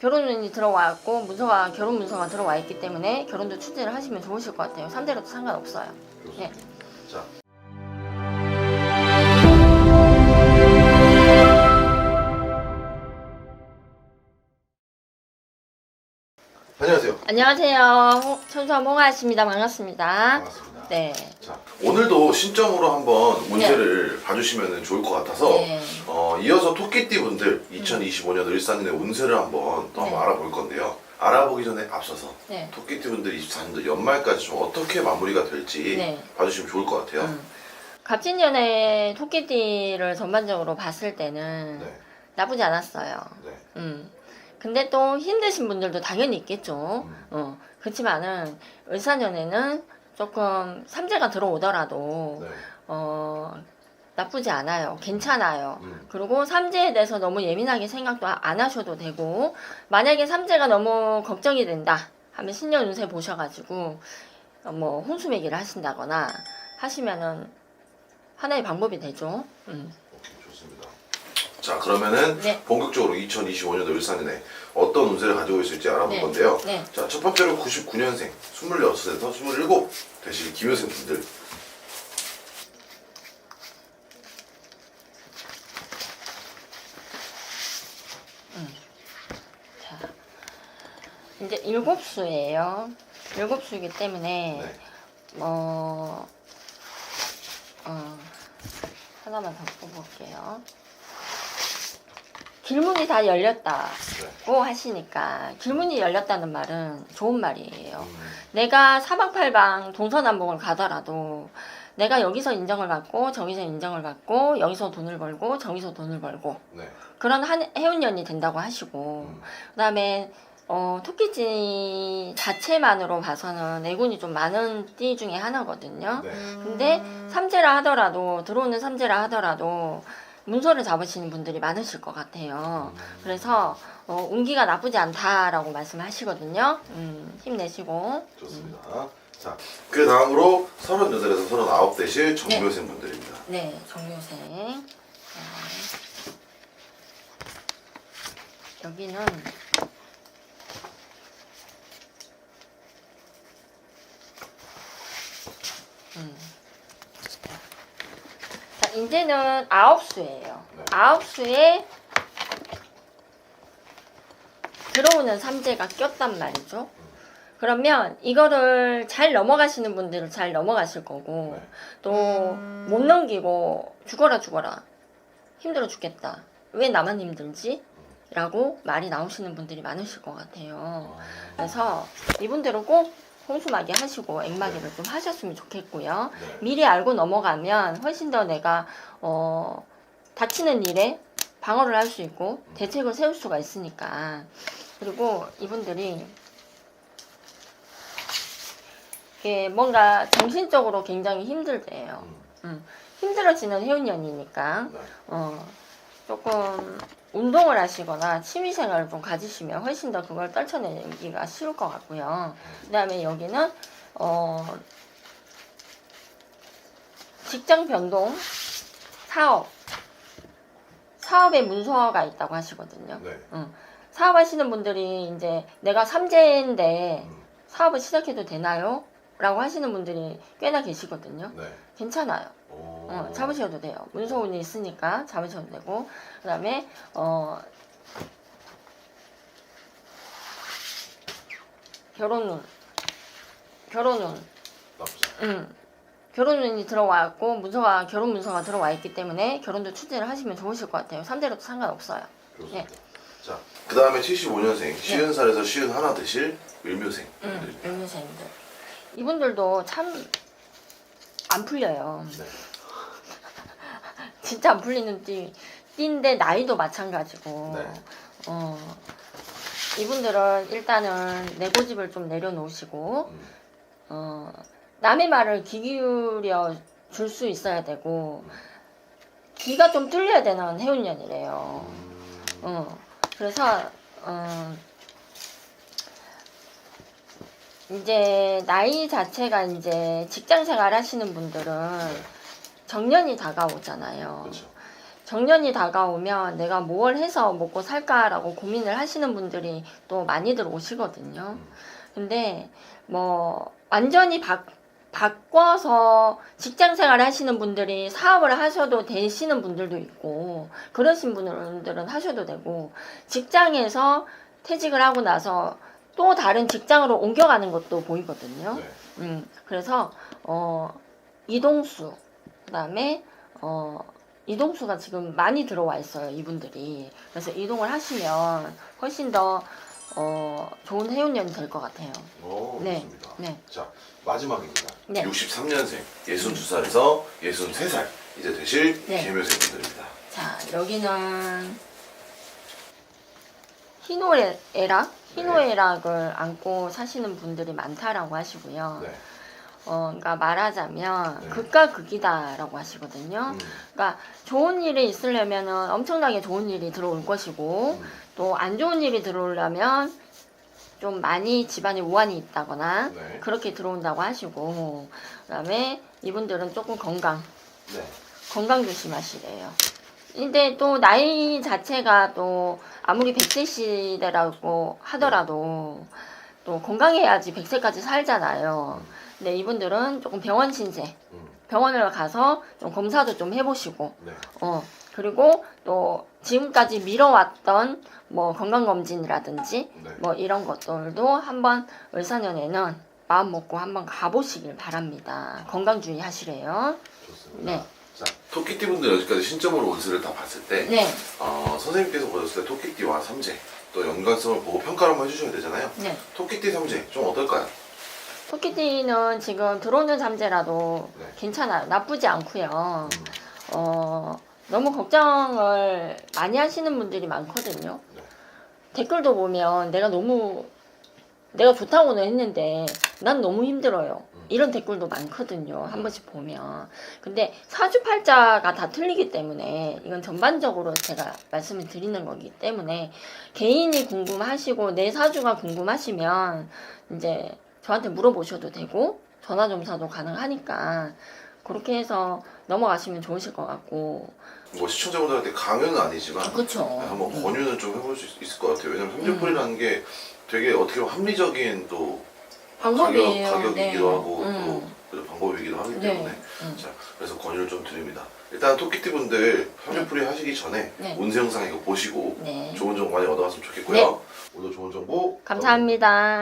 결혼운이 들어와 있고 문서가 결혼 문서가 들어와 있기 때문에 결혼도 추진을 하시면 좋으실 것 같아요. 상대로도 상관없어요. 네. 자. 안녕하세요. 안녕하세요. 홍- 천수함 홍아씨입니다. 반갑습니다. 반갑습니다. 네. 자, 오늘도 신점으로 한번 운세를 봐주시면 좋을 것 같아서 네. 어, 이어서 토끼띠 분들 2025년 을사년의 운세를 한번 또 한번 네. 알아볼 건데요. 알아보기 전에 앞서서 네. 토끼띠 분들 24년도 연말까지 좀 어떻게 마무리가 될지 네. 봐주시면 좋을 것 같아요. 음. 갑진년의 토끼띠를 전반적으로 봤을 때는 네, 나쁘지 않았어요. 네, 음. 근데 또 힘드신 분들도 당연히 있겠죠. 음. 어. 그렇지만은 을사년에는 조금 삼재가 들어오더라도 네, 어 나쁘지 않아요. 괜찮아요. 음. 그리고 삼재에 대해서 너무 예민하게 생각도 안 하셔도 되고 만약에 삼재가 너무 걱정이 된다 하면 신년 운세 보셔가지고 어, 뭐 홍수매기를 하신다거나 하시면은 하나의 방법이 되죠. 음. 자, 그러면은 네. 본격적으로 2025년도 을사년에 어떤 운세를 가지고 있을지 알아볼 네. 건데요. 네. 자, 첫 번째로 99년생, 26에서 27 되실 기묘생 분들. 자, 이제 일곱 수예요. 일곱 수이기 때문에 네. 어, 어, 하나만 더 뽑을게요. 길문이 다 열렸다고 하시니까 길문이 열렸다는 말은 좋은 말이에요. 음, 내가 사방팔방 동서남북을 가더라도 내가 여기서 인정을 받고 저기서 인정을 받고 여기서 돈을 벌고 저기서 돈을 벌고 네. 그런 한 해운년이 된다고 하시고 음, 그다음에 어, 토끼지 자체만으로 봐서는 내군이 좀 많은 띠 중에 하나거든요. 네. 근데 삼재라 하더라도 들어오는 삼재라 하더라도 문서를 잡으시는 분들이 많으실 것 같아요. 그래서 어, 운기가 나쁘지 않다라고 말씀하시거든요. 음, 힘내시고. 좋습니다. 자, 그 다음으로 38에서 39 되실 정묘생 분들입니다. 네, 정유생. 자, 여기는 이제는 아홉 수예요. 네. 아홉 수에 들어오는 삼재가 꼈단 말이죠. 그러면 이거를 잘 넘어가시는 분들은 잘 넘어가실 거고 네. 또못 넘기고 죽어라 죽어라 힘들어 죽겠다 왜 나만 힘들지? 라고 말이 나오시는 분들이 많으실 것 같아요 그래서 이분들은 꼭 홍수마개 하시고 액마개를 좀 하셨으면 좋겠고요 네. 미리 알고 넘어가면 훨씬 더 내가 어, 닥치는 일에 방어를 할 수 있고 대책을 세울 수가 있으니까 그리고 이분들이 이게 뭔가 정신적으로 굉장히 힘들대요. 음, 음, 힘들어지는 해운년이니까 네. 어, 조금 운동을 하시거나 취미생활을 좀 가지시면 훨씬 더 그걸 떨쳐내기가 쉬울 것 같고요. 그 다음에 여기는 어, 직장 변동, 사업, 사업에 문서가 있다고 하시거든요. 네. 사업하시는 분들이 이제 내가 삼재인데 음, 사업을 시작해도 되나요? 라고 하시는 분들이 꽤나 계시거든요. 네. 괜찮아요. 오. 어, 잡으셔도 돼요. 문서운이 있으니까 잡으셔도 되고, 그 다음에, 어, 결혼운, 결혼운. 음, 결혼운이 들어와 있고, 문서가, 결혼 문서가 들어와 있기 때문에 결혼도 추진을 하시면 좋으실 것 같아요. 상대로도 상관없어요. 좋습니다. 자, 그 다음에 75년생, 50살에서 51 되실 을묘생 음, 분들입니다. 을무생들. 이분들도 참 안 풀려요. 네. 진짜 안 풀리는 띠, 띠인데 나이도 마찬가지고. 네. 어, 이분들은 일단은 내 고집을 좀 내려놓으시고, 음, 어, 남의 말을 귀 기울여 줄 수 있어야 되고, 귀가 좀 뚫려야 되는 해운년이래요. 음, 어, 그래서, 어, 이제 나이 자체가 이제 직장 생활 하시는 분들은 네. 정년이 다가오잖아요. 그렇죠. 정년이 다가오면 내가 뭘 해서 먹고 살까라고 고민을 하시는 분들이 또 많이들 오시거든요. 근데 뭐 완전히 바, 바꿔서 직장 생활을 하시는 분들이 사업을 하셔도 되시는 분들도 있고 그러신 분들은 하셔도 되고 직장에서 퇴직을 하고 나서 또 다른 직장으로 옮겨가는 것도 보이거든요. 네. 음, 그래서 어 이동수 그다음에 어 이동수가 지금 많이 들어와 있어요 이분들이 그래서 이동을 하시면 훨씬 더 어, 좋은 해운년이 될 것 같아요. 오, 네. 좋습니다. 네. 자, 마지막입니다. 네. 63년생, 62살에서 63살 이제 되실 네. 개묘생분들입니다. 자 여기는 희노애락 희노애락을 안고 사시는 분들이 많다라고 하시고요. 네. 어, 그러니까 말하자면 네. 극과 극이다라고 하시거든요. 음, 그러니까 좋은 일이 있으려면은 엄청나게 좋은 일이 들어올 것이고 음, 또안 좋은 일이 들어오려면 좀 많이 집안에 우환이 있다거나 네. 그렇게 들어온다고 하시고 그다음에 이분들은 조금 건강 네. 건강 조심하시래요. 근데 또 나이 자체가 또 아무리 100세 시대라고 하더라도 또 건강해야지 100세까지 살잖아요. 근 데 이분들은 조금 병원 신세, 음, 병원을 가서 좀 검사도 좀 해보시고, 네. 어, 그리고 또 지금까지 미뤄왔던 뭐 건강검진이라든지 네. 뭐 이런 것들도 한번 을사년에는 마음 먹고 한번 가보시길 바랍니다. 건강 주의 하시래요. 좋습니다. 네. 자, 토끼띠 분들 여기까지 신점으로 운세를 다 봤을 때 네, 어, 선생님께서 보셨을 때 토끼띠와 삼재 또 연관성을 보고 평가를 한번 해주셔야 되잖아요. 네. 토끼띠 삼재 좀 어떨까요? 토끼띠는 지금 들어오는 잠재라도 네. 괜찮아요. 나쁘지 않고요. 음, 어, 너무 걱정을 많이 하시는 분들이 많거든요. 네. 댓글도 보면 내가 너무 내가 좋다고는 했는데 난 너무 힘들어요. 음. 이런 댓글도 많거든요. 한 번씩 보면. 근데 사주팔자가 다 틀리기 때문에 이건 전반적으로 제가 말씀을 드리는 거기 때문에 개인이 궁금하시고 내 사주가 궁금하시면 이제 저한테 물어보셔도 되고 전화 점사도 가능하니까 그렇게 해서 넘어가시면 좋으실 것 같고 뭐 시청자분들한테 강요는 아니지만 그렇죠. 네, 한번 권유는 좀 해볼 수 있을 것 같아요. 왜냐면 삼재풀이라는 게 되게 어떻게 보면 합리적인 또 방법이에요. 가격, 가격이기도 네. 하고 음. 또 그런 방법이기도 하기 네. 때문에 음. 자 그래서 권유를 좀 드립니다. 일단 토끼띠 분들 삼재풀이 하시기 전에 네. 운세 영상 이거 보시고 네. 좋은 정보 많이 얻어갔으면 좋겠고요. 오늘 좋은 정보 감사합니다.